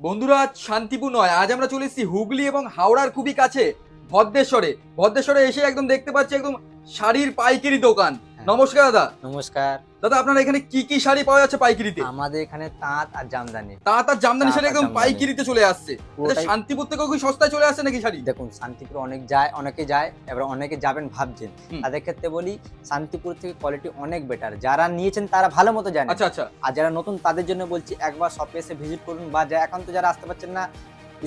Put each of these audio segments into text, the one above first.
বন্ধুরা আজ শান্তিপুর নয়। আজ আমরা চলে এসেছি হুগলি এবং হাওড়ার খুবই কাছে ভদ্রেশ্বরে। ভদ্রেশ্বরে এসে একদম দেখতে পাচ্ছি একদম শাড়ির পাইকারি দোকান। নমস্কার দাদা। নমস্কার। দাদা আপনারা এখানে কি কি শাড়ি পাওয়া যাচ্ছে পাইকারিতে? আমাদের এখানে তাঁত আর জামদানি। তাঁত আর জামদানি শাড়ি একদম। পাইকারিতে চলে আসছে। শান্তিপুর থেকেও কি সস্তায় চলে আসছে নাকি শাড়ি? দেখুন শান্তিপুর অনেক যায় অনেকে যায় এবার অনেকে যাবেন ভাবছেন। তাদের ক্ষেত্রে বলি শান্তিপুর থেকে কোয়ালিটি অনেক বেটার যারা নিয়েছেন তারা ভালো মতো জানেন। আচ্ছা আচ্ছা। আর যারা নতুন তাদের জন্য বলছি একবার শপে এসে ভিজিট করুন বা যা একান্ত যারা আসতে পারছেন না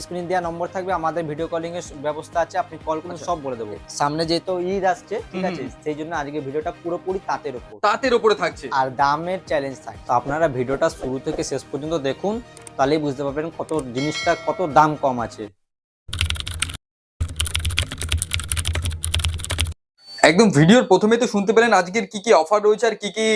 স্ক্রিন দেওয়া নম্বর থাকবে আমাদের ভিডিও কলিং এর ব্যবস্থা আছে আপনি কল করুন আচ্ছা। সব বলে দেবো। সামনে যেহেতু ঈদ আসছে ঠিক আছে সেই জন্য আজকে ভিডিওটা পুরোপুরি তাঁতের উপর। তাঁতের ওপরে থাকছে। আর দামের চ্যালেঞ্জ থাকে তো আপনারা ভিডিওটা শুরু থেকে শেষ পর্যন্ত দেখুন তাহলেই বুঝতে পারবেন কত জিনিসটা কত দাম কম আছে। একদম ভিডিওর প্রথমে তো শুনতে পেলেন আজকের কি কি অফার রয়েছে আর কি কি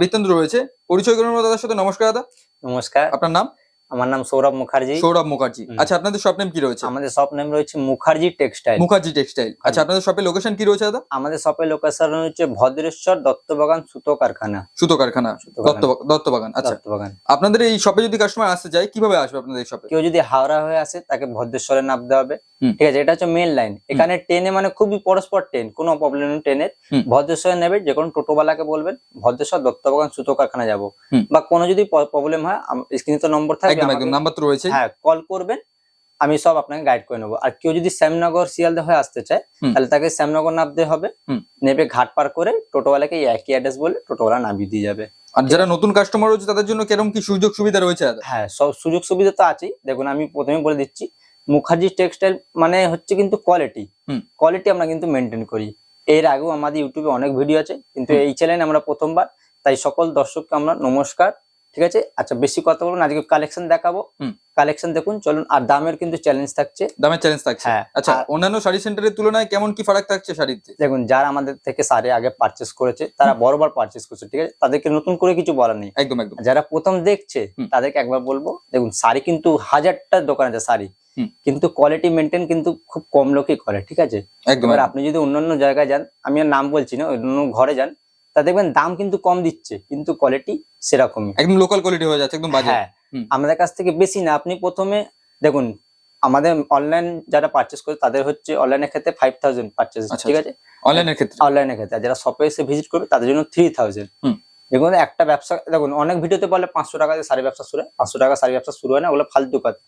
বৃত্তান্ত রয়েছে। পরিচয় করুন দাদার সাথে। নমস্কার দাদা। নমস্কার। আপনার নাম? আমার নাম সৌরভ মুখার্জি। সৌরভ মুখার্জি। আচ্ছা আপনাদের শপ নেম কি রয়েছে? আমাদের শপ নেম রয়েছে মুখার্জি টেক্সটাইল। মুখার্জি টেক্সটাইল। আচ্ছা আপনাদের শপের লোকেশন কি রয়েছে দাদা? আমাদের শপের লোকেশন হচ্ছে ভদ্রেশ্বর দত্তবাগান সুতো কারখানা। সুতো কারখানা দত্তবাগান আচ্ছা। দত্তবাগান। আপনাদের এই শপে যদি কাস্টমার আসতে চায় কীভাবে আসবে আপনাদের এই শপে কেউ যদি হাওড়া হয়ে আসে তাকে ভদ্রেশ্বরে নামতে হবে। ঠিক আছে এটা হচ্ছে মেন লাইন এখানে ট্রেনে মানে খুবই পরস্পর ট্রেন কোনো প্রবলেম নেই ট্রেনের। ভদ্রেশ্বরে নেবে যে কোনো টোটোওয়ালাকে বলবেন ভদ্রেশ্বর দত্তবাগান সুতো কারখানা যাব। বা কোনো যদি প্রবলেম হয় স্ক্রিনে তো নম্বর থাকবে একদম একদম নাম্বার তো রয়েছে হ্যাঁ কল করবেন আমি সব আপনাকে গাইড করে নেব। আর কেউ যদি শ্যামনগর শিয়ালদা হয়ে আসতে চায় তাহলে তাকে শ্যামনগর নামতে হবে। নেবে ঘাট পার করে টোটোওয়ালাকে একই অ্যাড্রেস বলে টোটোওয়ালা নামিয়ে দিয়ে যাবে। আর যারা নতুন কাস্টমার রয়েছে তাদের জন্য কীরকম কি সুযোগ সুবিধা রয়েছে? হ্যাঁ সব সুযোগ সুবিধা তো আছেই। দেখুন আমি প্রথমে বলে দিচ্ছি মুখার্জি টেক্সটাইল মানে হচ্ছে কিন্তু কোয়ালিটি। কোয়ালিটি আমরা কিন্তু মেনটেন করি। এর আগেও আমাদের ইউটিউবে অনেক ভিডিও আছে কিন্তু এই চ্যানেলে আমরা প্রথমবার তাই সকল দর্শককে আমরা নমস্কার ঠিক আছে? আচ্ছা বেশি কথা বলুন আজকে কালেকশন দেখাবো। কালেকশন দেখুন চলুন আর দামের কিন্তু চ্যালেঞ্জ থাকছে। দামের চ্যালেঞ্জ থাকছে। হ্যাঁ, আচ্ছা অন্যান্য শাড়ি সেন্টারের তুলনায় কেমন কি ফারাক থাকছে শাড়িতে দেখুন যারা আমাদের থেকে শাড়ি আগে পারচেস করেছে তারা বড়বার পারচেস করছে ঠিক আছে? তাদেরকে নতুন করে কিছু বলার নেই। একদম একদম। যারা প্রথম দেখছে তাদেরকে একবার বলব দেখুন শাড়ি কিন্তু হাজারটা দোকান আছে শাড়ি। কিন্তু কোয়ালিটি মেনটেন কিন্তু খুব কম লোকই করে ঠিক আছে? একদম। আপনি যদি অন্যান্য জায়গায় যান আমি আর নাম বলছি না অন্য ঘরে যান তা দেখবেন দাম কিন্তু কম দিচ্ছে কিন্তু কোয়ালিটি সেরকমই। একদম লোকাল কোয়ালিটি হয়ে যাচ্ছে একদম বাজে। হ্যাঁ আমাদের কাছ থেকে বেশি না আপনি প্রথমে দেখুন আমাদের অনলাইন যারা পারচেস করে তাদের হচ্ছে অনলাইনের ক্ষেত্রে ফাইভ থাউজেন্ড পারচেস আচ্ছা, ঠিক আছে? অনলাইনের ক্ষেত্রে? অনলাইনের ক্ষেত্রে যারা শপে এসে ভিজিট করবে তাদের জন্য থ্রি থাউজেন্ড। দেখুন একটা ব্যবসা দেখুন অনেক ভিডিওতে বলে পাঁচশো টাকা শাড়ি ব্যবসা শুরু হয় পাঁচশো টাকা সারি ব্যবসা শুরু হয় না ওগুলো ফালতু কথা।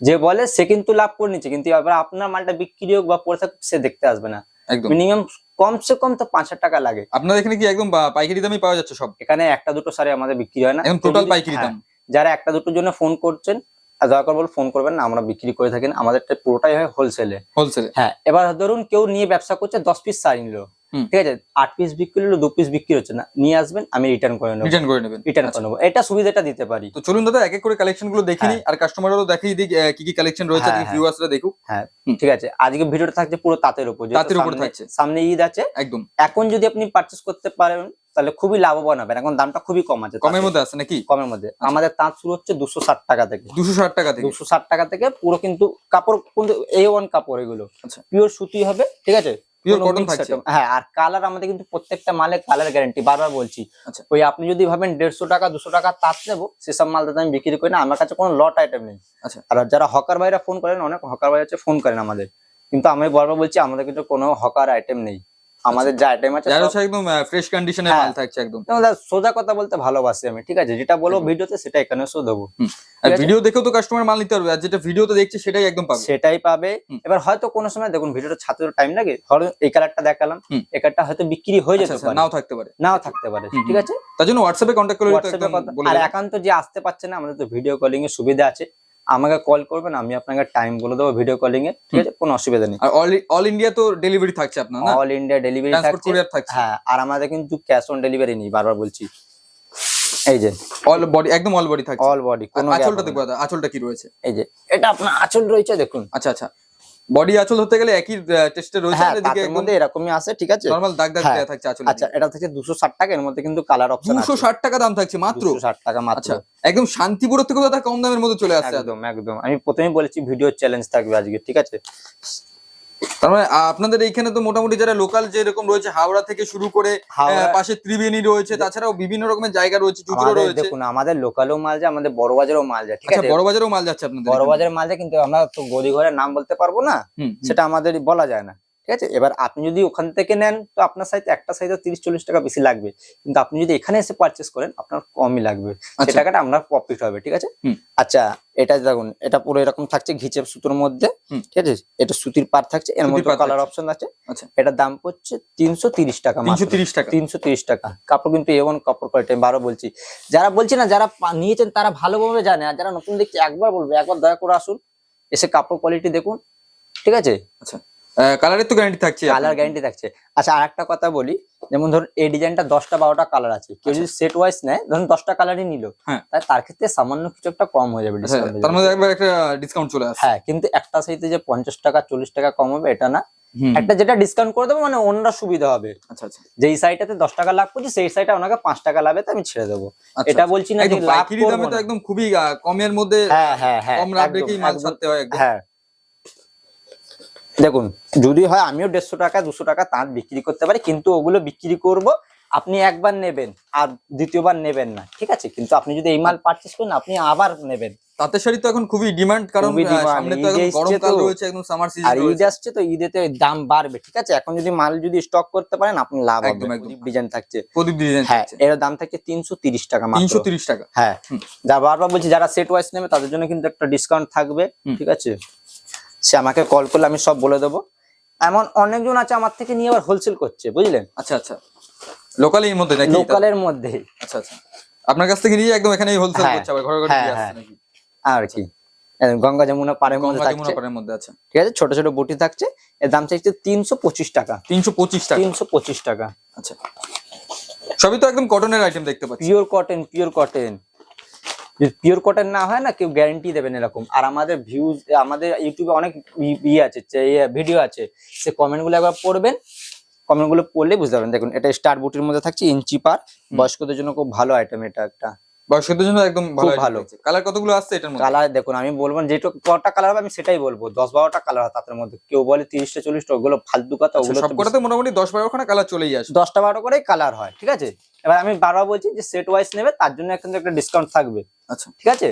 যে বলে সে কিন্তু লাভ করে নিচ্ছে কিন্তু এবার আপনার মালটা বিক্রি হোক বা পড়ে থাকুক সে দেখতে আসবে না। একদম। মিনিমাম কমসে কম তো পাঁচ হাজার টাকা লাগে। আপনাদের এখানে কি একদম পাইকারি দামই পাওয়া যাচ্ছে সব? এখানে একটা দুটো শাড়ি আমাদের বিক্রি হয় না। একদম টোটাল পাইকারি হ্যাঁ, দাম। যারা একটা দুটোর জন্য ফোন করছেন আর দয়া বল ফোন করবেন না আমরা বিক্রি করে থাকি আমাদের পুরোটাই হয় হোলসেলে হোলসেলে হ্যাঁ এবার ধরুন কেউ নিয়ে ব্যবসা করছে দশ পিস শাড়ি নিল। ঠিক আছে? আট পিস বিক্রি হলো দু পিস বিক্রি হচ্ছে না। নিয়ে আসবেন আমি রিটার্ন করে নেব। রিটার্ন করে নেবেন। রিটার্ন আচ্ছা। করে নেব। এটা সুবিধাটা দিতে পারি। তো চলুন দাদা এক এক করে কালেকশনগুলো দেখে নিই আর কাস্টমারও দেখিয়ে দিই কি কি কালেকশন রয়েছে হ্যাঁ, হ্যাঁ। ভিউয়ার্সরা দেখুক। হুম। ঠিক আছে। আজকে ভিডিওটা থাকছে পুরো তাঁতের উপর তাঁতের উপর থাকছে। সামনে ঈদ আছে। একদম। এখন যদি আপনি পারচেস করতে পারেন তাহলে খুবই লাভবান হবেন। এখন দামটা খুবই কম আছে কমের মধ্যে আছে নাকি? কমের মধ্যে। আমাদের তাঁত শুরু হচ্ছে দুশো ষাট টাকা থেকে। দুশো ষাট টাকা থেকে। দুশো ষাট টাকা থেকে পুরো কিন্তু কাপড় কিন্তু এ ওয়ান কাপড় এগুলো। আচ্ছা। পিওর সুতি হবে ঠিক আছে? পিওর কটন থাকছে হ্যাঁ আর কালার আমাদের কিন্তু প্রত্যেকটা মালে কালার গ্যারান্টি বারবার বলছি। আচ্ছা। ওই আপনি যদি ভাবেন দেড়শো টাকা দুশো টাকা তাঁত নেব সেসব মাল দাদা আমি বিক্রি করি না আমার কাছে কোনো লট আইটেম নেই। আচ্ছা। আর যারা হকার ভাইরা ফোন করেন অনেক হকার ভাই হচ্ছে ফোন করেন আমাদের। কিন্তু আমি বারবার বলছি আমাদের কিন্তু কোনো হকার আইটেম নেই। আমাদের যা আইটেম আছে যার একদম ফ্রেশ কন্ডিশনে হ্যাঁ। মাল থাকছে একদম। দাদা, সোজা কথা বলতে ভালোবাসি আমি ঠিক আছে? যেটা বলব। ভিডিওতে সেটা এখানে এসেও দেবো। আর ভিডিও দেখেও তো কাস্টমার মাল নিতে পারবে আর যেটা ভিডিওতে দেখছে সেটাই একদম পাবে। সেটাই পাবে। এবার হয়তো কোনো সময় দেখুন ভিডিওটা ছাত্র টাইম লাগে ধরো এই কালারটা দেখালাম। এই কালারটা হয়তো বিক্রি হয়ে আচ্ছা, যেতে আচ্ছা, পারে। নাও থাকতে পারে। নাও থাকতে পারে ঠিক আছে? তার জন্য হোয়াটসঅ্যাপে কন্ট্যাক্ট করে একদম কথা আর একান্ত যে আসতে পারছে না আমাদের তো ভিডিও কলিং এর সুবিধা আছে। আমাকে কল করবেন আমি আপনাকে টাইম বলে দেবো ভিডিও কলিং এ ঠিক আছে? কোনো অসুবিধা নেই। আর অল ইন্ডিয়া তো ডেলিভারি থাকছে আপনার না? অল ইন্ডিয়া ডেলিভারি থাকছে। হ্যাঁ আর আমাদের কিন্তু ক্যাশ অন ডেলিভারি নেই বারবার বলছি। এই যে। অল বডি একদম অল বডি থাকছে। অল বডি আঁচলটা দেখব আঁচলটা কি রয়েছে? এই যে এটা আপনার আঁচল রয়েছে দেখুন। আচ্ছা আচ্ছা। বডি আঁচল হতে গেলে একই টেস্টে রয়েছে হ্যাঁ আর এদিকে মধ্যে এরকমই আছে ঠিক আছে? নরমাল দাগ দাগ হ্যাঁ। দেয়া থাকছে আঁচল আচ্ছা এটা থেকে দুশো ষাট টাকা এর মধ্যে কিন্তু কালার অপশন দুশো ষাট টাকা দাম থাকছে মাত্র? দুশো ষাট টাকা মাত্র। আচ্ছা একদম শান্তিপুর থেকে কত কম দামের মধ্যে চলে আসছে। একদম একদম। আমি প্রথমেই বলেছি ভিডিও চ্যালেঞ্জ থাকবে আজকে ঠিক আছে? তার মানে আপনাদের এইখানে তো মোটামুটি যারা লোকাল যেরকম রয়েছে হাওড়া থেকে শুরু করে হাওড়া- পাশে ত্রিবেণী রয়েছে তাছাড়াও বিভিন্ন রকমের জায়গা রয়েছে চুচুড়ো রয়েছে। দেখুন আমাদের লোকালও মাল যায় আমাদের বড় বাজারও মাল যায় ঠিক আচ্ছা আছে? বড় বাজারও মাল যাচ্ছে আপনাদের বড় বাজারের মাল যায় কিন্তু আমরা তো গদি ঘরের নাম বলতে পারব না। সেটা আমাদের বলা যায় না। ঠিক আছে? এবার আপনি যদি ওখান থেকে নেন তো আপনার সাইজ একটা সাইজে তিরিশ চল্লিশ টাকা বেশি লাগবে। কিন্তু আপনি যদি এখানে এসে পারচেস করেন আপনার কমই লাগবে। সে আচ্ছা। টাকাটা আপনার প্রফিট হবে ঠিক আছে? আচ্ছা এটা দেখুন এটা পুরো এরকম থাকছে ঘিচে সুতোর মধ্যে ঠিক আছে? এটা সুতির পার থাকছে এর মধ্যে কালার অপশন আছে। আচ্ছা। এটার দাম পড়ছে তিনশো তিরিশ টাকা তিনশো তিরিশ টাকা। তিনশো তিরিশ টাকা। কাপড় কিন্তু এমন কাপড় কোয়ালিটি আমি বারো বলছি। যারা বলছি না যারা নিয়েছেন তারা ভালোভাবে জানে। আর যারা নতুন দেখছে একবার বলবে একবার দয়া করে আসুন। এসে কাপড় কোয়ালিটি দেখুন ঠিক আছে? কালারের তো গ্যারান্টি থাকছে কালার। গ্যারান্টি থাকছে। আচ্ছা আর একটা কথা বলি যেমন ধরুন এই ডিজাইনটা দশটা বারোটা কালার আছে। কেউ যদি সেট ওয়াইজ নেয় ধরুন দশটা কালারই নিল আচ্ছা। হ্যাঁ। তার ক্ষেত্রে সামান্য কিছু একটা কম হয়ে যাবে আচ্ছা, তার মধ্যে একবার একটা ডিসকাউন্ট চলে আসছে হ্যাঁ কিন্তু একটা সাইতে যে পঞ্চাশ টাকা চল্লিশ টাকা কম হবে এটা না। একটা যেটা ডিসকাউন্ট করে দেবো মানে অন্যরা সুবিধা হবে। আচ্ছা আচ্ছা। যেই সাইডটাতে দশ টাকা লাভ করছি সেই সাইডটা ওনাকে পাঁচ টাকা লাভে আমি ছেড়ে দেবো। আচ্ছা, এটা আচ্ছা। বলছি না যে একদম লাভ খুবই কমের মধ্যে হ্যাঁ হ্যাঁ হ্যাঁ কম লাভ রেখেই মাল ছাড়তে হয় হ্যাঁ। দেখুন যদি হয় আমিও দেড়শো টাকা দুশো টাকা তাঁত বিক্রি করতে পারি কিন্তু ওগুলো বিক্রি করব আপনি একবার নেবেন আর দ্বিতীয়বার নেবেন না ঠিক আছে? কিন্তু আপনি যদি এই মাল পারচেস করেন আপনি আবার নেবেন। তাঁতের শাড়ি তো এখন খুবই ডিমান্ড কারণ খুবই আহ, demand, সামনে তো ঈদ গরমকাল রয়েছে একদম সামার আর ঈদ আসছে তো ঈদেতে দাম বাড়বে ঠিক আছে? এখন যদি মাল যদি স্টক করতে পারেন আপনি লাভ একদম, একদম। ডিজাইন থাকছে। প্রদীপ ডিজাইন হ্যাঁ এর দাম থাকছে তিনশো তিরিশ টাকা মাত্র। টাকা। হ্যাঁ। যা বারবার বলছি যারা সেট ওয়াইজ নেবে তাদের জন্য কিন্তু একটা ডিসকাউন্ট থাকবে ঠিক আছে? সে আমাকে কল করলে আমি সব বলে দেবো। এমন অনেকজন আছে আমার থেকে নিয়ে আবার হোলসেল করছে বুঝলেন? আচ্ছা আচ্ছা। লোকালের মধ্যে নাকি? লোকালের মধ্যে। আচ্ছা আচ্ছা। আপনার কাছ থেকে নিয়ে একদম এখানেই হোলসেল হ্যাঁ, করছে আবার ঘরে ঘরে হ্যাঁ, দিয়ে হ্যাঁ। আসছে নাকি? আর কি। গঙ্গা যমুনা পাড়ের মধ্যে গঙ্গা থাকছে। যমুনা পাড়ের মধ্যে আছে ঠিক আছে ছোট ছোট বটি থাকছে এর দাম চাইছে তিনশো পঁচিশ টাকা। তিনশো পঁচিশ টাকা। তিনশো পঁচিশ টাকা। আচ্ছা। সবই তো একদম কটনের আইটেম দেখতে পাচ্ছি। পিওর কটন পিওর কটন যদি পিওর কটন না হয় না কেউ গ্যারেন্টি দেবেন এরকম। আর আমাদের ভিউজ আমাদের ইউটিউবে অনেক ইয়ে আছে ভিডিও আছে। সে কমেন্টগুলো একবার পড়বেন। কমেন্টগুলো পড়লে বুঝতে পারবেন। দেখুন এটা স্টার বুটির মধ্যে থাকছে ইঞ্চি পার। বয়স্কদের জন্য খুব ভালো আইটেম এটা একটা। বয়স্কদের জন্য একদম ভালো কালার কতগুলো আসছে এটার মধ্যে? কালার দেখুন আমি বলব যেটা কটা কালার হবে আমি সেটাই বলব। দশ বারোটা কালার তাদের মধ্যে। কেউ বলে তিরিশটা চল্লিশটা ওগুলো ফালতু কথা আচ্ছা, ওগুলো সবকটাতে মোটামুটি দশ বারো খানা কালার চলেই আসে দশটা বারো করেই কালার হয় ঠিক আছে? এবার আমি বারবার বলছি যে সেট ওয়াইজ নেবে তার জন্য একটা ডিসকাউন্ট থাকবে। আচ্ছা। ঠিক আছে?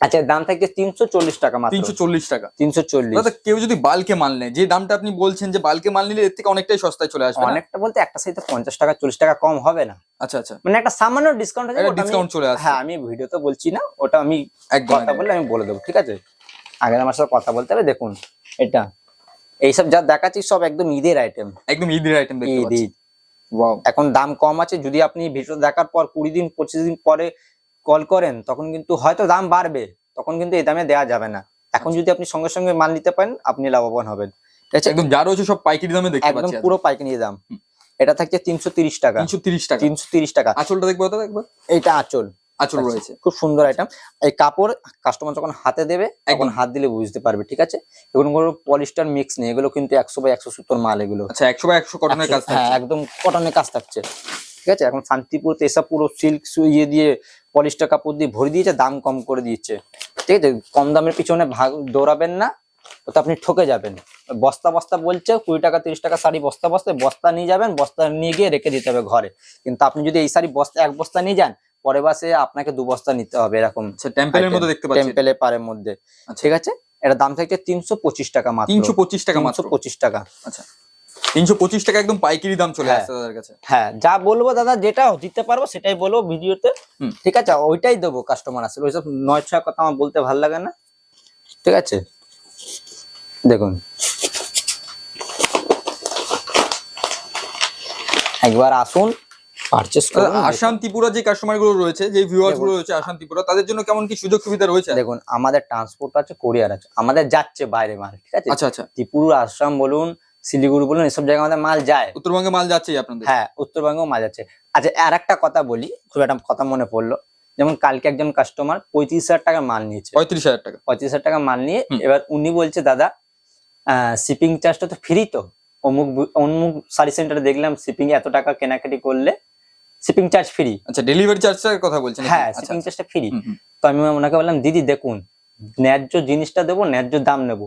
আচ্ছা দাম থাকছে তিনশো চল্লিশ টাকা মাত্র। তিনশো চল্লিশ টাকা। তিনশো চল্লিশ। কেউ যদি বালকে মাল নেয় যে দামটা আপনি বলছেন যে বালকে মাল নিলে এর থেকে অনেকটাই সস্তায় চলে আসবে অনেকটা বলতে একটা সাইতে পঞ্চাশ টাকা চল্লিশ টাকা কম হবে না। আচ্ছা আচ্ছা। মানে একটা সামান্য ডিসকাউন্ট আছে ডিসকাউন্ট চলে হ্যাঁ আমি ভিডিওতে বলছি না ওটা আমি একদম কথা। বললে আমি বলে দেবো ঠিক আছে? আগে আমার সাথে কথা বলতে হবে দেখুন এটা। এইসব যা দেখাচ্ছি সব একদম ঈদের আইটেম একদম ঈদের আইটেম ঈদ ঈদ। এখন দাম কম আছে যদি আপনি ভিডিও দেখার পর কুড়ি দিন পঁচিশ দিন পরে কল করেন তখন কিন্তু হয়তো দাম বাড়বে তখন কিন্তু এই দামে দেওয়া যাবে না। এখন যদি আপনি সঙ্গে সঙ্গে মাল নিতে পারেন আপনি লাভবান হবেন। একদম যা রয়েছে সব পাইকারি দামে দেখতে একদম পুরো পাইকারি দাম। এটা থাকছে তিনশো তিরিশ টাকা। তিনশো তিরিশ টাকা। তিনশো তিরিশ টাকা। আঁচলটা দেখব দাদা একবার। এইটা আঁচল। আঁচল রয়েছে। খুব সুন্দর আইটেম এই কাপড় কাস্টমার যখন হাতে দেবে একদম। হাত দিলে বুঝতে পারবে ঠিক আছে? এগুলো কোনো পলিস্টার মিক্স নেই এগুলো কিন্তু একশো বা একশো সুতোর মাল এগুলো। আচ্ছা একশো বা একশো কটনের কাজ হ্যাঁ একদম কটনের কাজ থাকছে। ঠিক আছে? এখন শান্তিপুরতে এসব পুরো সিল্ক ইয়ে দিয়ে পলিস্টার কাপড় দিয়ে ভরে দিয়েছে দাম কম করে দিচ্ছে ঠিক আছে? কম দামের পিছনে ভাগ দৌড়াবেন না তো আপনি ঠকে যাবেন। বস্তা বস্তা বলছে কুড়ি টাকা তিরিশ টাকা শাড়ি বস্তা বস্তা বস্তা নিয়ে যাবেন বস্তা নিয়ে গিয়ে রেখে দিতে হবে ঘরে। কিন্তু আপনি যদি এই শাড়ি বস্তা এক বস্তা নিয়ে যান পরে বাসে আপনাকে দু বস্তা নিতে হবে এরকম টেম্পেলের মধ্যে দেখতে পাচ্ছি। টেম্পেলে পারের মধ্যে। আচ্ছা। ঠিক আছে? এটা দাম থাকছে তিনশো পঁচিশ টাকা মাত্র। তিনশো পঁচিশ টাকা মাত্র। পঁচিশ টাকা। আচ্ছা। তিনশো পঁচিশ টাকা একদম পাইকারি দাম চলে হ্যাঁ। আসছে দাদার কাছে। হ্যাঁ যা বলব দাদা যেটা দিতে পারব সেটাই বলব ভিডিওতে। ঠিক আছে ওইটাই দেবো কাস্টমার আসলে। ওইসব নয় ছয় কথা আমার বলতে ভালো লাগে না। ঠিক আছে? দেখুন। একবার আসুন পারচেস করুন। আসাম ত্রিপুরা যে কাস্টমারগুলো রয়েছে যে ভিউয়ার্সগুলো রয়েছে আসাম ত্রিপুরা তাদের জন্য কেমন কি সুযোগ সুবিধা রয়েছে? দেখুন আমাদের ট্রান্সপোর্ট আছে কোরিয়ার আছে আমাদের যাচ্ছে বাইরে মাল ঠিক আছে? আচ্ছা আচ্ছা। ত্রিপুরা আসাম বলুন শিলিগুড়ি বলুন এসব জায়গায় আমাদের মাল যায়। উত্তরবঙ্গে মাল যাচ্ছেই আপনাদের? হ্যাঁ উত্তরবঙ্গেও মাল যাচ্ছে। আচ্ছা আর একটা কথা বলি খুব একটা কথা মনে পড়ল। যেমন কালকে একজন কাস্টমার পঁয়ত্রিশ হাজার টাকা মাল নিয়েছে। পঁয়ত্রিশ হাজার টাকা। পঁয়ত্রিশ হাজার টাকা মাল নিয়ে এবার উনি বলছে দাদা শিপিং চার্জটা তো ফ্রি তো। অমুক অমুক শাড়ি সেন্টারে দেখলাম শিপিং এত টাকা কেনাকাটি করলে শিপিং চার্জ ফ্রি আচ্ছা ডেলিভারি চার্জটার কথা বলছেন হ্যাঁ শিপিং চার্জটা ফ্রি। তো আমি ওনাকে বললাম দিদি দেখুন ন্যায্য জিনিসটা দেবো ন্যায্য দাম নেব।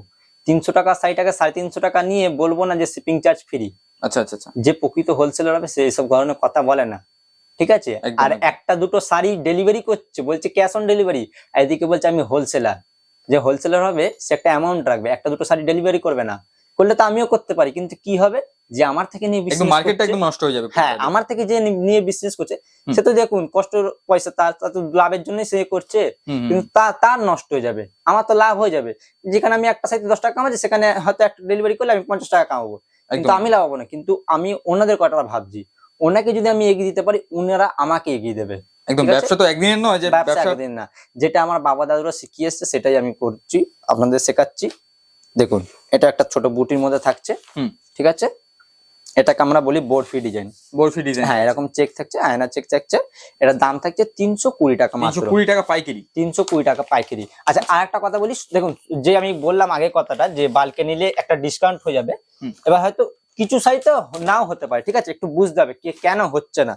তিনশো টাকা শাড়ি টাকা সাড়ে তিনশো টাকা নিয়ে বলব না যে শিপিং চার্জ ফ্রি আচ্ছা আচ্ছা যে প্রকৃত হোলসেলার হবে সেই সব ধরনের কথা বলে না। ঠিক আছে? আর একটা দুটো শাড়ি ডেলিভারি করছে বলছে ক্যাশ অন ডেলিভারি এদিকে বলছে আমি হোলসেলার যে হোলসেলার হবে সে একটা অ্যামাউন্ট রাখবে একটা দুটো শাড়ি ডেলিভারি করবে না। করলে তো আমিও করতে পারি। কিন্তু কি হবে? যে আমার থেকে নিয়ে business মার্কেটটা একদম নষ্ট হয়ে যাবে হ্যাঁ আমার থেকে যে নিয়ে বিজনেস করছে সে তো দেখুন কষ্ট পয়সা তার তো লাভের জন্যই সে করছে। কিন্তু তা তার নষ্ট হয়ে যাবে। আমার তো লাভ হয়ে যাবে। যেখানে আমি একটা সাইতে দশ টাকা কামাচ্ছি সেখানে হয়তো একটা ডেলিভারি করলে আমি পঞ্চাশ টাকা কামাবো। কিন্তু আমি লাভ হব না। কিন্তু আমি ওনাদের কথাটা ভাবছি। ওনাকে যদি আমি এগিয়ে দিতে পারি ওনারা আমাকে এগিয়ে দেবে। একদম ব্যবসা তো একদিনের নয় যে ব্যবসা ব্যবসা একদিন না। যেটা আমার বাবা দাদুরা শিখিয়ে এসছে সেটাই আমি করছি। আপনাদের শেখাচ্ছি। দেখুন। এটা একটা ছোট বুটির মধ্যে থাকছে। হুম। ঠিক আছে? এটাকে আমরা বলি বরফি ডিজাইন। বরফি ডিজাইন। হ্যাঁ এরকম চেক থাকছে আয়না চেক থাকছে। এটার দাম থাকছে তিনশো কুড়ি টাকা মাত্র। কুড়ি টাকা পাইকারি। তিনশো কুড়ি টাকা পাইকারি। আচ্ছা আর একটা কথা বলি দেখুন যে আমি বললাম আগে কথাটা যে বালকে নিলে একটা ডিসকাউন্ট হয়ে যাবে। এবার হয়তো কিছু সাইতে নাও হতে পারে ঠিক আছে? একটু বুঝতে হবে কে কেন হচ্ছে না।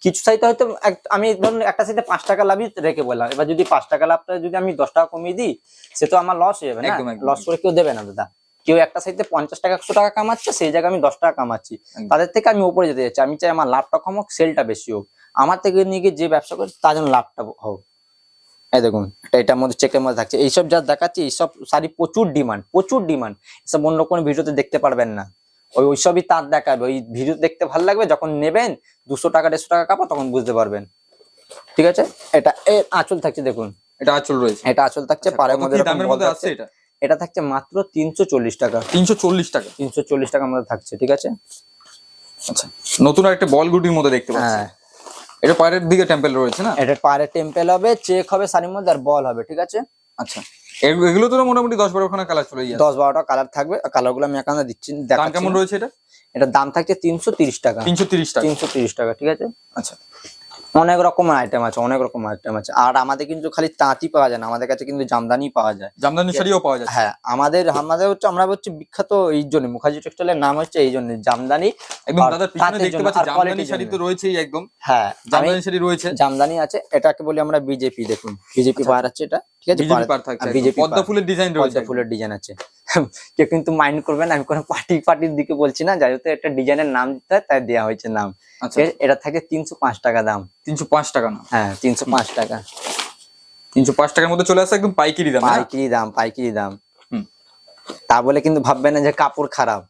কিছু সাইতে হয়তো এক- আমি ধরুন একটা সাইতে পাঁচ টাকা লাভই রেখে বললাম। এবার যদি পাঁচ টাকা লাভটা যদি আমি দশ টাকা কমিয়ে দিই সে তো আমার লস হয়ে যাবে না? লস করে কেউ দেবে না দাদা। কেউ একটা সাইতে পঞ্চাশ টাকা একশো টাকা কামাচ্ছে সেই জায়গায় আমি দশ টাকা কামাচ্ছি। তাদের থেকে আমি উপরে যেতে যাচ্ছি আমি চাই আমার লাভটা কম হোক সেলটা বেশি হোক। আমার থেকে নিয়ে গিয়ে যে ব্যবসা করে তার জন্য লাভটা হোক। এই দেখুন এটার মধ্যে চেকের মধ্যে থাকছে। এইসব যা দেখাচ্ছি এইসব শাড়ি প্রচুর ডিমান্ড প্রচুর ডিমান্ড এসব অন্য কোনো ভিডিওতে দেখতে পারবেন না। ওই ওইসবই তাঁত দেখাবে। ওই ভিডিও দেখতে ভালো লাগবে যখন নেবেন দুশো টাকা দেড়শো টাকা কাপড় তখন বুঝতে পারবেন। ঠিক আছে? এটা এর আঁচল থাকছে দেখুন। এটা আঁচল রয়েছে। এটা আঁচল থাকছে পাড়ের মধ্যে দামের মধ্যে। এটা? এটা থাকছে মাত্র তিনশো চল্লিশ টাকা। তিনশো চল্লিশ টাকা। তিনশো চল্লিশ টাকার মধ্যে থাকছে ঠিক আছে? আচ্ছা নতুন একটা বল গুটির মধ্যে দেখতে পাচ্ছি। হ্যাঁ। এটা পায়ের দিকে টেম্পেল রয়েছে না? এটা পায়ের টেম্পেল হবে চেক হবে শাড়ির মধ্যে আর বল হবে ঠিক আছে? আচ্ছা। এগুলো তো মোটামুটি দশ বারো খানা কালার চলে যাচ্ছে দশ বারোটা কালার থাকবে কালারগুলো আমি এখানে দিচ্ছি দাম কেমন রয়েছে এটা? এটার দাম থাকছে তিনশো তিরিশ টাকা। তিনশো তিরিশ টাকা। তিনশো তিরিশ টাকা ঠিক আছে? আচ্ছা। অনেক রকম আইটেম আছে অনেক রকম আইটেম আছে। আর আমাদের কিন্তু খালি তাঁতি পাওয়া যায় না আমাদের কাছে কিন্তু জামদানি পাওয়া যায়। জামদানি শাড়িও পাওয়া যায় হ্যাঁ আমাদের আমাদের হচ্ছে আমরা হচ্ছে বিখ্যাত এই জন্য মুখার্জি টেক্সটাইলের নাম হচ্ছে এই জন্য জামদানি একদম আর পিছনে দেখতে পাচ্ছি জামদানি শাড়ি তো রয়েছেই একদম। হ্যাঁ জামদানি শাড়ি রয়েছে। জামদানি আছে এটাকে বলি আমরা বিজেপি দেখুন। বিজেপি পাওয়া যাচ্ছে এটা। ঠিক আছে? বিজেপি পদ্মা ফুলের ডিজাইন রয়েছে পদ্মা ফুলের ডিজাইন আছে। কেউ কিন্তু মাইন্ড করবেন আমি কোনো পার্টি পার্টির দিকে বলছি না। যাই একটা ডিজাইনের নাম দিতে হয়, তাই দেওয়া হয়েছে নাম। আচ্ছা এটা থাকে তিনশো পাঁচ টাকা দাম। তিনশো পাঁচ টাকা না হ্যাঁ তিনশো পাঁচ টাকা। তিনশো পাঁচ টাকার মধ্যে চলে আসে একদম পাইকারি দাম? পাইকারি দাম পাইকারি দাম। তা বলে কিন্তু ভাববেন না যে কাপড় খারাপ।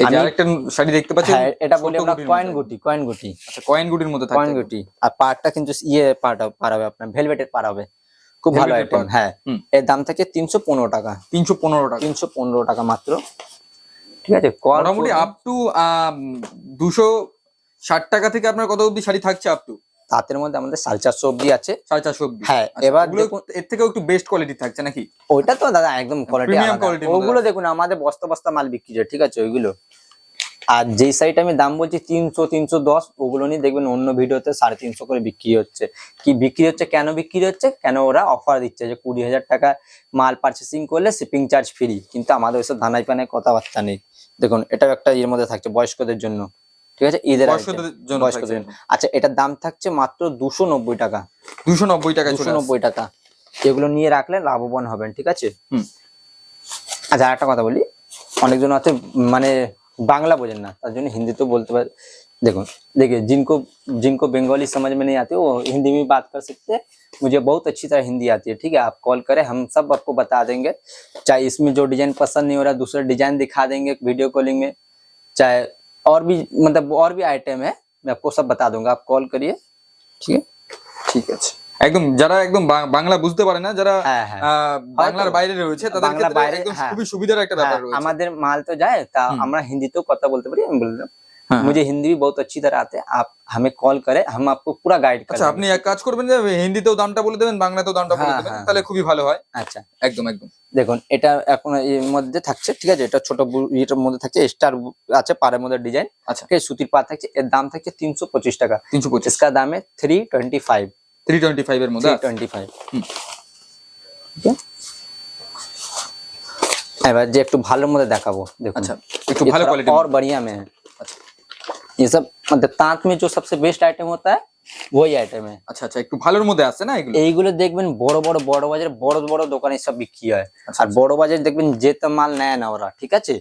এই যে আরেকটা শাড়ি দেখতে পাচ্ছি হ্যাঁ এটা বলি আমরা কয়েন গুটি কয়েন গুটি। আচ্ছা কয়েন গুটির মধ্যে থাকে কয়েন গুটি। আর পাড়টা কিন্তু ইয়ে আপনার ভেলভেটের খুব ভালো আইটেম হ্যাঁ। এর দাম থাকে তিনশো পনেরো টাকা। তিনশো পনেরো টাকা। তিনশো পনেরো টাকা মাত্র। ঠিক আছে মোটামুটি আপ টু দুশো ষাট টাকা থেকে আপনার কত অব্দি শাড়ি থাকছে আপ টু তাঁতের মধ্যে আমাদের সাড়ে চারশো অব্দি আছে। সাড়ে চারশো অব্দি হ্যাঁ আচ্ছা, এবার দেখুন এর থেকেও একটু বেস্ট কোয়ালিটি থাকছে নাকি? ওইটা তো দাদা একদম কোয়ালিটি ওগুলো দেখুন আমাদের বস্তা বস্তা মাল বিক্রি হয় ঠিক আছে ওইগুলো। আর যেই সাইড আমি দাম বলছি তিনশো তিনশো দশ ওগুলো নিয়ে দেখবেন অন্য ভিডিওতে সাড়ে তিনশো করে বিক্রি হচ্ছে। কি বিক্রি হচ্ছে কেন বিক্রি হচ্ছে কেন ওরা অফার দিচ্ছে? যে কুড়ি হাজার টাকা মাল পার্চেসিং করলে শিপিং চার্জ ফ্রি কিন্তু আমাদের ওইসব ধানাই পানায় কথাবার্তা নেই। দেখুন এটাও একটা এর মধ্যে থাকছে বয়স্কদের জন্য। ঠিক আছে ঈদের item, বয়স্কদের জন্য বয়স্কদের জন্য। আচ্ছা এটার দাম থাকছে মাত্র দুশো নব্বই টাকা দুশো নব্বই টাকায় দুশো চলে আসছে নব্বই টাকা এগুলো নিয়ে রাখলে লাভবান হবেন ঠিক আছে হুম। আচ্ছা আর একটা কথা বলি অনেকজন আছে মানে বাংলা বোঝেন না তার জন্য হিন্দিতেও বলতে পারে देखो देखिए जिनको जिनको बंगाली समझ में नहीं आती वो हिंदी में बात कर सकते हैं मुझे बहुत अच्छी तरह हिंदी आती है ठीक है आप कॉल करें हम सब आपको बता देंगे चाहे इसमें जो डिजाइन पसंद नहीं हो रहा दूसरा डिजाइन दिखा देंगे वीडियो कॉलिंग में चाहे और भी मतलब और भी आइटम है मैं आपको सब बता दूंगा आप कॉल करिए ठीक है ঠিক আছে একদম যারা একদম বা- বাংলা বুঝতে পারে না যারা হ্যাঁ হ্যাঁ আহ, বাংলার বাইরে রয়েছে তাদের বাংলার ক্ষেত্রে বাইরে, একদম হ্যাঁ। খুবই সুবিধার একটা ব্যাপার হ্যাঁ, রয়েছে আমাদের মাল তো যায় তা হুম। আমরা হিন্দিতেও কথা বলতে পারি আমি বললাম হ্যাঁ, मुझे हिंदी भी बहुत अच्छी तरह आते हैं आप हमें कॉल करें हम आपको पूरा गाइड कर আচ্ছা আপনি এক কাজ করবেন যে হিন্দিতেও দামটা বলে দেবেন বাংলাতেও দামটা বলে হ্যাঁ, দেবেন হ্যাঁ। তাহলে খুবই ভালো হয় আচ্ছা একদম একদম দেখুন এটা এখন এর মধ্যে থাকছে ঠিক আছে এটা ছোট বু- এটার মধ্যে থাকছে স্টার আছে পাড়ের মধ্যে ডিজাইন আচ্ছা। ঠিক আছে সুতির পাড় থাকছে এর দাম থাকছে তিনশো পঁচিশ টাকা তিনশো পঁচিশ इसका दाम है three twenty five three twenty five এর মধ্যে थ्री আছে। ट्वेंटी फाइव হুম। এবার যে একটু ভালোর মধ্যে দেখাবো দেখুন আচ্ছা একটু ये ভালো थोड़ा কোয়ালিটি और बढ़िया में है अच्छा। ये सब मतलब तांत में जो सबसे बेस्ट आइटम होता है ওই আইটেমে আচ্ছা আচ্ছা একটু ভালোর মধ্যে আছে না এগুলো এইগুলো দেখবেন বড় বড় বড় বাজারে বড় বড় দোকানে সব বিক্রি হয় আচ্ছা, আর বড় বাজারে দেখবেন যেতে মাল নেয় না ওরা ঠিক আছে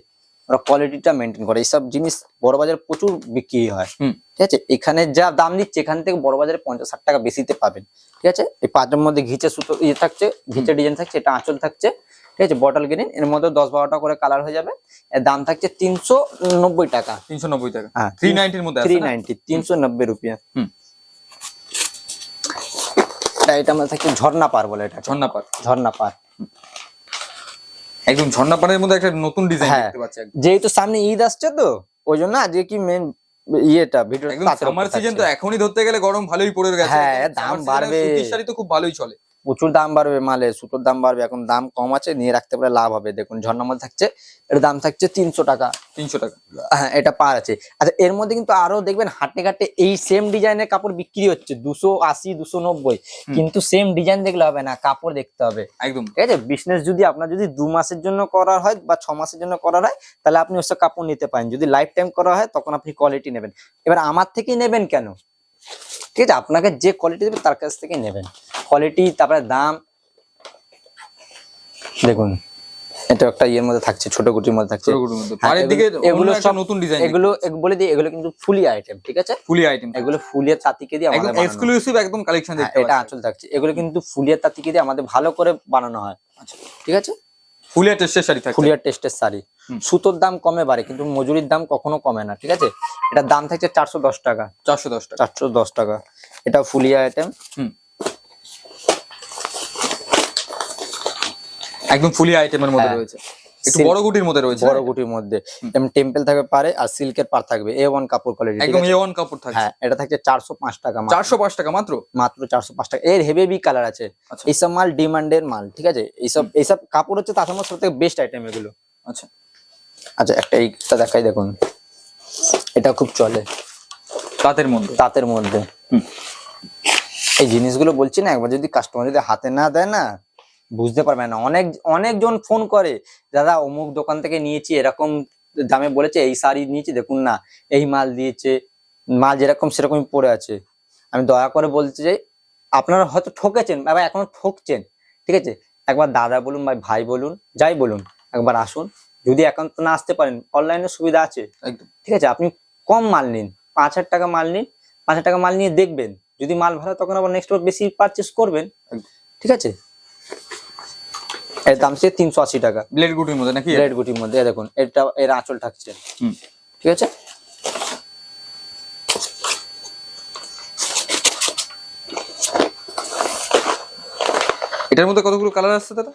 ওরা কোয়ালিটিটা মেনটেন করে এইসব জিনিস বড় বাজারে প্রচুর বিক্রি হয় হুম। ঠিক আছে এখানে যা দাম দিচ্ছে এখান থেকে বড় বাজারে পঞ্চাশ ষাট টাকা বেশিতে পাবেন ঠিক আছে এই পাঁচের মধ্যে ঘিচে সুতো ইয়ে থাকছে ঘিচে ডিজাইন থাকছে এটা আঁচল থাকছে ঠিক আছে বটল গ্রিন এর মধ্যে দশ বারোটা করে কালার হয়ে যাবে। এর দাম থাকছে তিনশো নব্বই টাকা। তিনশো নব্বই টাকা। হ্যাঁ থ্রি নাইনটির মধ্যে থ্রি নাইনটি তিনশো নব্বই রুপিয়া হুম। এটা আমাদের থাকছে ঝর্ণা পার বলে এটা ঝর্ণা পার ঝর্ণা পার একদম ঝর্ণা পাড়ের মধ্যে একটা নতুন ডিজাইন হ্যাঁ। দেখতে পাচ্ছি যেহেতু সামনে ঈদ আসছে তো ওই জন্য আজকে কি মেন ইয়েটা ভিডিও একদম সামার সিজন তো এখনই ধরতে গেলে গরম ভালোই পড়ে গেছে। হ্যাঁ, দাম বাড়বে। শাড়ি তো খুব ভালোই চলে। প্রচুর দাম বাড়বে মালে সুতোর দাম বাড়বে এখন দাম কম আছে নিয়ে রাখতে পারলে লাভ হবে। দেখুন ঝর্ণা মাল থাকছে এর দাম থাকছে তিনশো টাকা। তিনশো টাকা। হ্যাঁ এটা পার আছে। আচ্ছা এর মধ্যে কিন্তু আরও দেখবেন হাটে ঘাটে এই সেম ডিজাইনের কাপড় বিক্রি হচ্ছে দুশো আশি দুশো নব্বই। কিন্তু সেম ডিজাইন দেখলে হবে না কাপড় দেখতে হবে। একদম। ঠিক আছে? বিজনেস যদি আপনার যদি দু মাসের জন্য করার হয় বা ছ মাসের জন্য করার হয় তাহলে আপনি ওসব কাপড় নিতে পারেন। যদি লাইফ টাইম করা হয় তখন আপনি কোয়ালিটি নেবেন। এবার আমার থেকেই নেবেন কেন? ঠিক আছে আপনাকে যে কোয়ালিটি দেবে তার কাছ থেকে নেবেন। কোয়ালিটি তারপরে দাম। দেখুন এটা একটা ইয়ের মধ্যে থাকছে ছোট গুটির মধ্যে থাকছে। ছোট কুটির মধ্যে। হ্যাঁ, এগুলো- সব- নতুন ডিজাইন এগুলো এগ- বলে দিই এগুলো কিন্তু ফুলি আইটেম ঠিক আছে? ফুলি আইটেম এগুলো ফুলিয়া তাঁতিকে দিয়ে আমাদের এক্সক্লুসিভ একদম কালেকশন হ্যাঁ, এটা আঁচল থাকছে। এগুলো কিন্তু ফুলিয়া তাঁতিকে দিয়ে আমাদের ভালো করে বানানো হয়। আচ্ছা। ঠিক আছে? ফুলিয়া টেস্টের শাড়ি থাকে ফুলিয়া টেস্টের শাড়ি। সুতোর দাম কমে বাড়ে কিন্তু মজুরির দাম কখনো কমে না ঠিক আছে? এটার দাম থাকছে চারশো দশ টাকা। চারশো দশ টাকা। চারশো দশ টাকা। এটা ফুলিয়া আইটেম একদম ফুলিয়া আইটেমের মধ্যে হ্যাঁ। রয়েছে। একটু Silk- বড় গুটির মধ্যে রয়েছে বড় গুটির মধ্যে। যেমন টেম্পল থাকবে পারে আর সিল্কের পার থাকবে। এ ওয়ান কাপড় কোয়ালিটি একদম এ ওয়ান কাপড় হ্যাঁ এটা থাকছে চারশো পাঁচ টাকা চারশো পাঁচ টাকা মাত্র? মাত্র চারশো পাঁচ টাকা। এর হেভি কালার আছে। আচ্ছা। এইসব মাল ডিমান্ডের মাল ঠিক আছে? এইসব এইসব কাপড় হচ্ছে তার সব থেকে বেস্ট আইটেম এগুলো। আচ্ছা। আচ্ছা একটা এইটা দেখাই দেখুন। এটা খুব চলে। তাঁতের মধ্যে? তাঁতের মধ্যে। এই জিনিসগুলো বলছি না একবার যদি কাস্টমার যদি হাতে না দেয় না বুঝতে পারবে না। অনেক অনেকজন ফোন করে দাদা অমুক দোকান থেকে নিয়েছি এরকম দামে বলেছে এই শাড়ি নিয়েছি দেখুন না এই মাল দিয়েছে মাল যেরকম সেরকমই পড়ে আছে। আমি দয়া করে বলতে চাই আপনারা হয়তো ঠকেছেন বা এখনও ঠকছেন ঠিক আছে? একবার দাদা বলুন বা ভাই বলুন যাই বলুন একবার আসুন। যদি একান্ত না আসতে পারেন অনলাইনে সুবিধা আছে। একদম। ঠিক আছে আপনি কম মাল নিন পাঁচ হাজার টাকা মাল নিন পাঁচ হাজার টাকা মাল নিয়ে দেখবেন। যদি মাল ভালো তখন আবার নেক্সট বেশি পারচেস করবেন। ঠিক আছে? এর দাম সে তিনশো আশি টাকা। ব্লেড গুটির মধ্যে নাকি? রেড গুটির মধ্যে দেখুন এটা এর আঁচল থাকছে। ঠিক আছে? এটার মধ্যে কতগুলো কালার আসছে দাদা?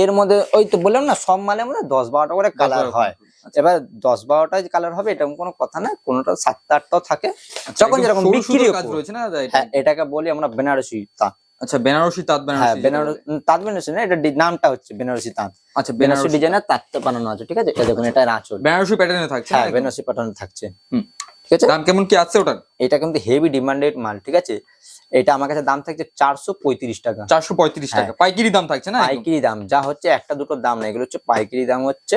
এর মধ্যে ওই তো বললাম না সব মালের মধ্যে দশ বারোটা করে কালার হয়। আচ্ছা। এবার দশ বারোটা কালার হবে এরকম কোনো কথা না কোনোটা সাতটা আটটাও থাকে। আচ্ছা, যখন যেরকম বিক্রি কাজ রয়েছে না এটা? হ্যাঁ এটাকে বলি আমরা বেনারসি তাঁত আচ্ছা বেনারসি তাঁত হ্যাঁ বেনারসি যেটা বেনারস। তাঁত বেনারসি না এটা নামটা হচ্ছে বেনারসি তাঁত। আচ্ছা বেনারসি ডিজাইনের তাঁতটা বানানো আছে ঠিক আছে? এটা দেখুন এটা আঁচল। বেনারসি প্যাটার্নে থাকছে হ্যাঁ বেনারসি প্যাটার্ন থাকছে। ঠিক আছে? দাম কেমন কি আছে ওটার? এটা কিন্তু হেভি ডিমান্ডেড মাল ঠিক আছে? এটা আমার কাছে দাম থাকছে চারশো পঁয়ত্রিশ টাকা। চারশো পঁয়ত্রিশ টাকা। পাইকারি দাম থাকছে না? পাইকারি দাম যা হচ্ছে একটা দুটো দাম না এগুলো হচ্ছে পাইকারি দাম হচ্ছে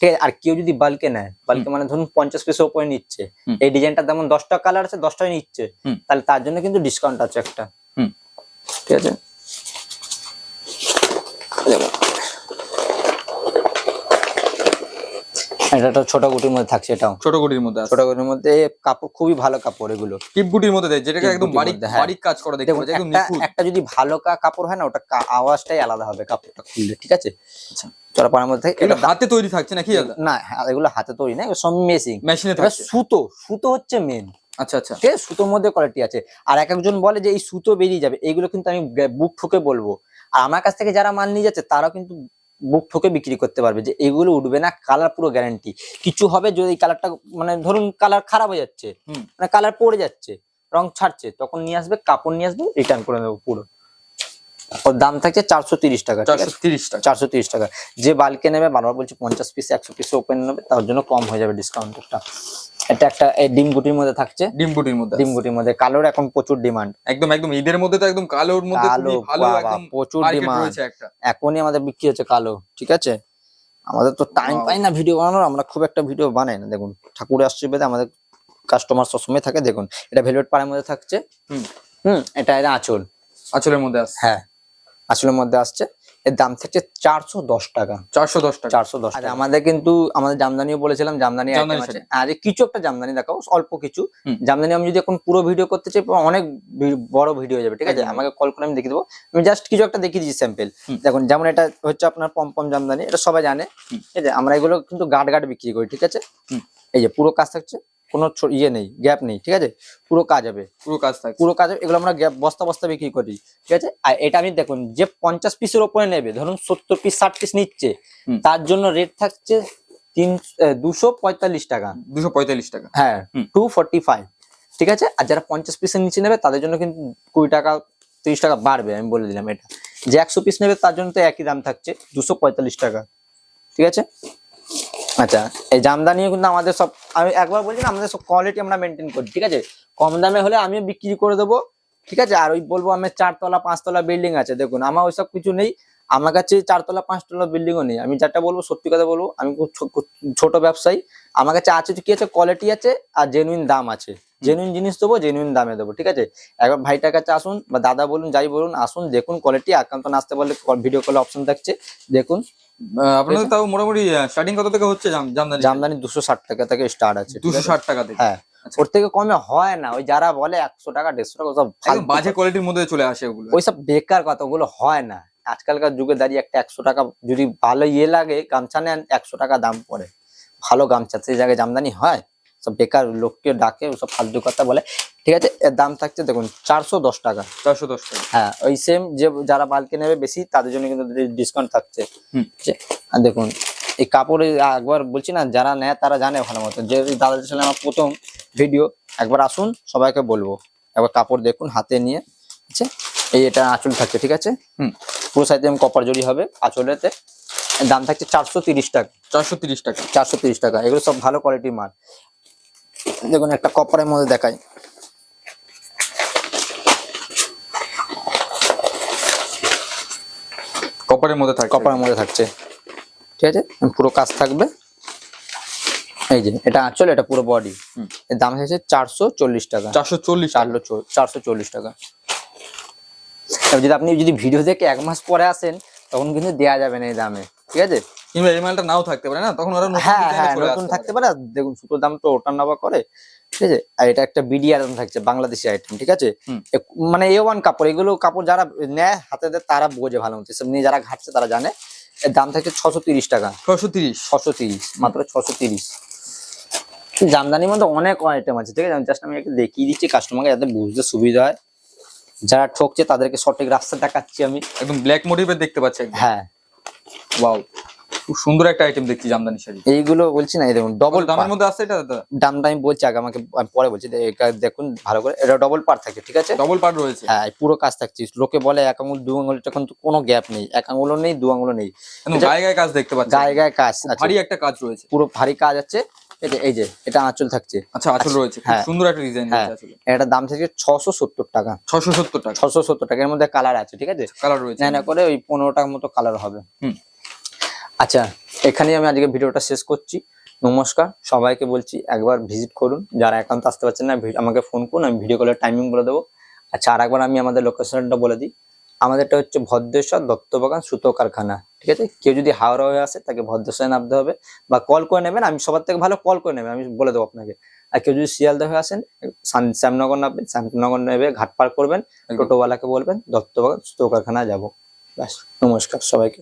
ঠিক আছে? আর কেউ যদি বাল্কে নেয় বাল্কে মানে ধরুন পঞ্চাশ পিসের উপরে নিচ্ছে এই ডিজাইনটার যেমন দশটা কালার আছে দশটাই নিচ্ছে তাহলে তার জন্য কিন্তু ডিসকাউন্ট আছে একটা। হুম। ঠিক আছে। এটা একটা ছোট গুটির মধ্যে থাকছে এটাও। ছোট গুটির মধ্যে আছে। ছোট গুটির মধ্যে কাপড় খুবই ভালো কাপড় এগুলো। টিপ গুটির মধ্যে দেয় যেটাকে একদম বারিক মধ্যে, হ্যাঁ। কাজ করা দেখতে দেখুন একদম একটা নিখুঁত। একটা যদি ভালো কাপড় হয় না ওটা আওয়াজটাই আলাদা হবে কাপড়টা খুললে ঠিক আছে? আচ্ছা। মধ্যে এটা হাতে তৈরি থাকছে নাকি না হ্যাঁ, এগুলো হাতে তৈরি না এগুলো সব মেশিনে সুতো সুতো হচ্ছে মেন আচ্ছা আচ্ছা। ঠিক সুতোর মধ্যে কোয়ালিটি আছে। আর এক একজন বলে যে, এই সুতো বেরিয়ে যাবে। এগুলো কিন্তু আমি বুক ঠুকে বলব। আর আমার কাছ থেকে যারা মাল নিয়ে যাচ্ছে, তারাও কিন্তু বুক ঠুকে বিক্রি করতে পারবে যে, এগুলো উঠবে না কালার পুরো গ্যারান্টি কিছু হবে যদি কালারটা মানে ধরুন কালার খারাপ হয়ে যাচ্ছে মানে কালার পড়ে যাচ্ছে, রং ছাড়ছে, তখন নিয়ে আসবে, কাপড় নিয়ে আসবে রিটার্ন করে নেব পুরো। ওর দাম থাকছে চারশো তিরিশ টাকা চারশো তিরিশ টাকা। চারশো তিরিশ টাকা। যে বালকে নেবে বারবার বলছি পঞ্চাশ পিস একশো পিস ওপেন নেবে তার জন্য কম হয়ে যাবে ডিসকাউন্টটা এটা একটা ডিম গুটির মধ্যে থাকছে? ডিম গুটির মধ্যে ডিম গুটির মধ্যে। কালোর এখন প্রচুর ডিমান্ড একদম একদম ঈদের মধ্যে তো একদম কালোর মধ্যে কালো প্রচুর ডিমান্ড এখনই আমাদের বিক্রি হচ্ছে কালো ঠিক আছে? আমাদের তো টাইম পাই না ভিডিও বানানোর আমরা খুব একটা ভিডিও বানাই না। দেখুন ঠাকুর আসছে বেদে আমাদের কাস্টমার সবসময় থাকে। দেখুন এটা ভেলভেট পাড়ের মধ্যে থাকছে। হুম। হুম এটা এটা আঁচল। আঁচলের মধ্যে আসছে। হ্যাঁ। আঁচলের মধ্যে আসছে। এর দাম থাকছে চারশো দশ টাকা। চারশো দশ টাকা। চারশো দশ টাকা। আমাদের কিন্তু আমাদের জামদানিও বলেছিলাম জামদানি আর কিছু একটা জামদানি দেখাবো অল্প কিছু। জামদানি আমি যদি এখন পুরো ভিডিও করতে চাই অনেক বড় ভিডিও হয়ে যাবে ঠিক আছে? আমাকে কল করে আমি দেখিয়ে দেবো। আমি জাস্ট কিছু একটা দেখিয়ে দিচ্ছি স্যাম্পেল দেখুন যেমন এটা হচ্ছে আপনার পম্পম জামদানি এটা সবাই জানে। ঠিক আছে? আমরা এগুলো কিন্তু গার্ড গার্ড বিক্রি করি ঠিক আছে? এই যে পুরো কাজ থাকছে। কোনো ইয়ে নেই গ্যাপ নেই ঠিক আছে? পুরো কাজ হবে। পুরো কাজ থাকে। পুরো কাজ হবে, এগুলো আমরা গ্যাপ বস্তা বস্তা বিক্রি করি ঠিক আছে? আর এটা আমি দেখুন যে পঞ্চাশ পিসের ওপরে নেবে ধরুন সত্তর পিস ষাট পিস নিচ্ছে তার জন্য রেট থাকছে তিন দুশো পঁয়তাল্লিশ টাকা। দুশো পঁয়তাল্লিশ টাকা। হ্যাঁ টু ফোর্টি ফাইভ ঠিক আছে? আর যারা পঞ্চাশ পিসের নিচে নেবে তাদের জন্য কিন্তু কুড়ি টাকা তিরিশ টাকা বাড়বে আমি বলে দিলাম এটা। যে একশো পিস নেবে তার জন্য তো একই দাম থাকছে দুশো পঁয়তাল্লিশ টাকা ঠিক আছে? আচ্ছা এই জামদানিও কিন্তু আমাদের সব, আমি একবার বলছি না, আমাদের সব কোয়ালিটি আমরা মেনটেন করি, ঠিক আছে? কম দামে হলে আমি বিক্রি করে দেবো, ঠিক আছে? আর ওই বলব আমার চারতলা, পাঁচতলা বিল্ডিং আছে, দেখুন, আমার ওইসব কিছু নেই, আমার কাছে চারতলা, পাঁচতলা বিল্ডিংও নেই, আমি যেটা বলব, সত্যি কথা বলব, আমি ছোট ব্যবসায়ী, আমার কাছে আছে, কি আছে? কোয়ালিটি আছে আর জেনুইন দাম আছে। জেনুইন জিনিস দেবো জেনুইন দামে দেবো, ঠিক আছে? একবার ভাইটার কাছে আসুন বা দাদা বলুন, যাই বলুন, আসুন, দেখুন কোয়ালিটি আক্রান্ত আসতে পারলে ভিডিও কলে অপশন থাকছে, দেখুন। আপনাদের তাও মোটামুটি স্টার্টিং কত থেকে হচ্ছে জামদানি জামদানি দুশো ষাট টাকা থেকে স্টার্ট আছে দুশো ষাট টাকা থেকে? হ্যাঁ আচ্ছা। ওর থেকে কমে হয় না। ওই যারা বলে একশো টাকা দেড়শো টাকা সব একদম বাজে কোয়ালিটির মধ্যে চলে আসে ওগুলো। ওইসব বেকার কথা ওগুলো হয় না। আজকালকার যুগে দাঁড়িয়ে একটা একশো টাকা যদি ভালো ইয়ে লাগে গামছা নেন একশো টাকা দাম পড়ে। ভালো গামছা সেই জায়গায় জামদানি হয়? সব বেকার লোককে ডাকে ওসব ফালতু কথা বলে। ঠিক আছে এর দাম থাকছে দেখুন চারশো দশ টাকা। চারশো দশ টাকা। হ্যাঁ ওই সেম যে যারা বালকে নেবে বেশি তাদের জন্য কিন্তু ডিসকাউন্ট থাকছে। আর দেখুন এই কাপড়ে একবার বলছি না যারা নেয় তারা জানে ভালো মতো। যে দাদাদের সাথে আমার প্রথম ভিডিও একবার আসুন সবাইকে বলব। একবার কাপড় দেখুন হাতে নিয়ে। ঠিক আছে? এই এটা আঁচল থাকছে ঠিক আছে? হুম। পুরো সাইডে কপার জড়ি হবে আঁচলেতে। দাম থাকছে চারশো তিরিশ টাকা। চারশো তিরিশ টাকা। চারশো তিরিশ টাকা। এগুলো সব ভালো কোয়ালিটির মাল। দেখুন একটা কপারের মধ্যে দেখায় কপারের মধ্যে থাকে কপারের মধ্যে থাকছে। ঠিক আছে? পুরো কাজ থাকবে। এই যে এটা আঁচল এটা পুরো বডি। এর দাম হচ্ছে চারশো চল্লিশ টাকা। চারশো চল্লিশ টাকা। চারশো চল্লিশ টাকা। এবার যদি আপনি যদি ভিডিও দেখে এক মাস পরে আসেন তখন কিন্তু দেওয়া যাবে না এই দামে। ঠিক আছে? কিংবা এই মালটা নাও থাকতে পারে না? তখন ওরা হ্যাঁ হ্যাঁ নতুন থাকতে পারে। দেখুন সুতোর দাম তো ওটা নেওয়া করে। ঠিক আছে? আর এটা একটা বিডি আইটেম থাকছে বাংলাদেশি আইটেম ঠিক আছে? মানে এ ওয়ান কাপড় এগুলো কাপড় যারা নেয় হাতে দেয় তারা বোঝে ভালো মতো। যারা ঘাটছে তারা জানে। এর দাম থাকছে ছশো তিরিশ টাকা। ছশো তিরিশ। ছশো তিরিশ মাত্র ছশো তিরিশ। জামদানির মধ্যে অনেক আইটেম আছে ঠিক আছে? জাস্ট আমি একটু দেখিয়ে দিচ্ছি কাস্টমারকে যাতে বুঝতে সুবিধা হয়। যারা ঠকছে তাদেরকে সঠিক রাস্তা দেখাচ্ছি আমি। একদম ব্ল্যাক মোটিভের দেখতে পাচ্ছি হ্যাঁ। ওয়াও খুব সুন্দর একটা আইটেম দেখছি জামদানি শাড়ি। এইগুলো বলছি না এই দেখুন ডবল দামের মধ্যে আসছে এটা দামটা আমি বলছি আগে আমাকে পরে বলছি দেখুন ভালো করে এটা ডবল পার থাকে ঠিক আছে? ডবল পার্ট রয়েছে। হ্যাঁ পুরো কাজ থাকছে। লোকে বলে এক আঙুল দু আঙুল এটা কিন্তু কোনো গ্যাপ নেই। এক আঙুলও নেই দু আঙুলও নেই। একদম গায়ে গায়ে কাজ দেখতে পাচ্ছি গায়ে গায়ে কাজ ভারী একটা কাজ রয়েছে। পুরো ভারী কাজ আছে। এই যে- এই যে এটা আঁচল থাকছে। আচ্ছা আচল রয়েছে। খুব হ্যাঁ। সুন্দর একটা ডিজাইন হ্যাঁ। রয়েছে আসলে এটার দাম থেকে ছশো সত্তর টাকা। ছশো সত্তর টাকা। ছশো সত্তর টাকা। এর মধ্যে কালার আছে ঠিক আছে? কালার রয়েছে। না না করে ওই পনেরো টাকার মতো কালার হবে। হুম। আচ্ছা এখানেই আমি আজকে ভিডিওটা শেষ করছি। নমস্কার সবাইকে বলছি একবার ভিজিট করুন। যারা একান্ত আসতে পারছেন না আমাকে ফোন করুন আমি ভিডিও কলের টাইমিং বলে দেবো। আচ্ছা আর একবার আমি আমাদের লোকেশনটা বলে দিই। আমাদেরটা হচ্ছে ভদ্রেশ্বর দত্তবাগান সুতো কারখানা ঠিক আছে? কেউ যদি হাওড়া হয়ে আসে তাকে ভদ্রেশ্বরে নামতে হবে। বা কল করে নেবেন আমি সবার থেকে ভালো কল করে নেবেন আমি বলে দেবো আপনাকে। আর কেউ যদি শিয়ালদা হয়ে আসেন সান- শ্যামনগর নামবেন শ্যামনগর নেবে ঘাট পার করবেন টোটোওয়ালাকে বলবেন দত্তবাগান সুতো কারখানা যাব। ব্যাস নমস্কার সবাইকে।